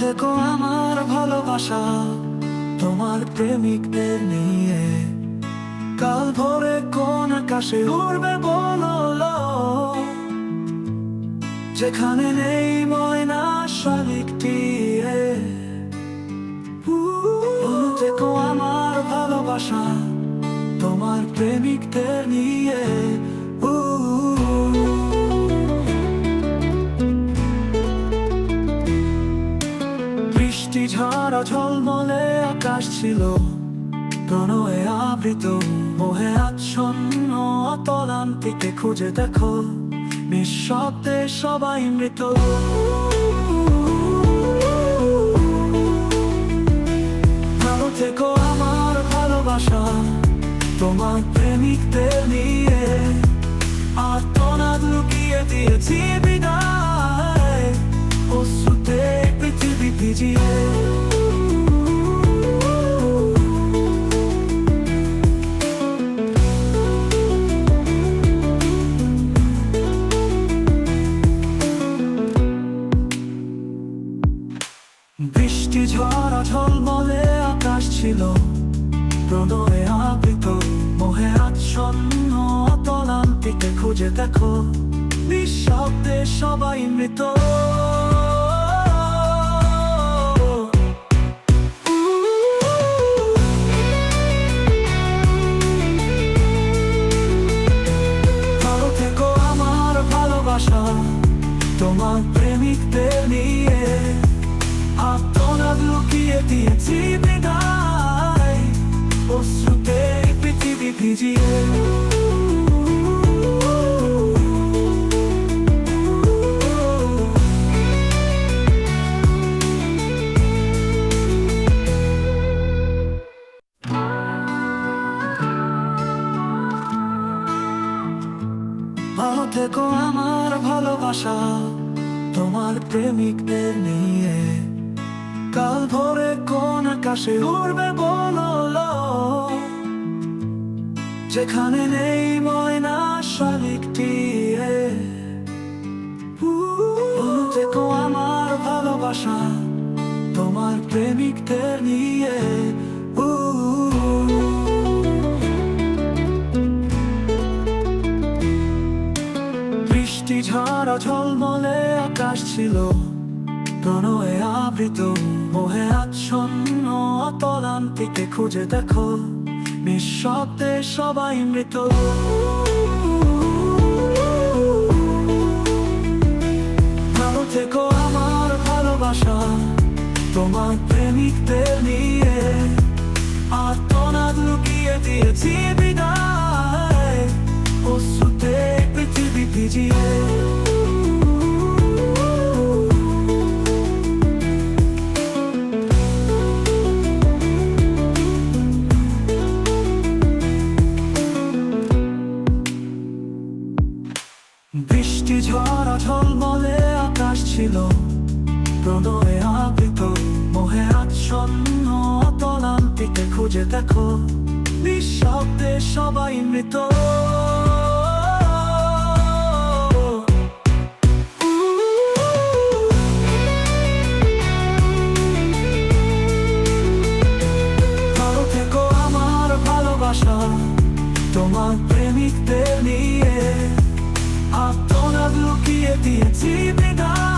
থেকো আমার ভালোবাসা, তোমার প্রেমিকদের নিয়ে। কাল ভোরে কোন আকাশে উড়বে বলো যেখানে নেই ময়না শালিকটি দেখো আমার ভালোবাসা, তোমার প্রেমিকদের নিয়ে। ঝড় ঝলমলে আকাশ ছিল। প্রণয়ে আবৃত, মোহে আচ্ছন্ন অতলান্তিকে খুঁজে দেখো। নিঃশব্দে সবাই মৃত। থেকো আমার ভালোবাসা, তোমার প্রেমিকদের নিয়ে। আত্মনাদ লুকিয়ে দিয়েছি বিদায়, অশ্রুতে পৃথিবী ভিজিয়ে। বৃষ্টি, ঝড় ঝলমলে আকাশ ছিল। প্রণয়ে আবৃত, মোহে আচ্ছন্ন অতলান্তিকে খুঁজে দেখো। নিঃশব্দে সবাই মৃত। আমার ভালোবাসা। তোমার প্রেমিকদের নিয়ে দিয়েছি বিদায়। অশ্রুতে পৃথিবী ভিজিয়ে। আমার ভালোবাসা তোমার প্রেমিকদের নিয়ে। কাল ভোরে কোন আকাশে উড়বে বলো যেখানে নেই ময়না শালিকটি ভালো থেকো আমার ভালোবাসা, তোমার প্রেমিকদের নিয়ে। বৃষ্টি ঝড় ঝলমলে আকাশ ছিল। প্রণয়ে আবৃত মোহে আচ্ছন্ন অতলান্তিকে খুঁজে দেখো। নিঃশব্দে সবাই মৃত। ভালো থেকো আমার ভালোবাসা, তোমার প্রেমিকদের নিয়ে। আত্মনাদ লুকিয়ে দিয়েছি বিদায়। অশ্রুতে পৃথিবী ভিজিয়ে। বৃষ্টি ঝড় ঝলমলে আকাশ ছিল। প্রণয়ে আবৃত, মোহে আচ্ছন্ন অতলান্তিকে খুঁজে দেখো। নিঃশব্দে সবাই মৃত। তোমার প্রেমিকদের নিয়ে। সব লুকিয়ে দিয়েছি বিদায়।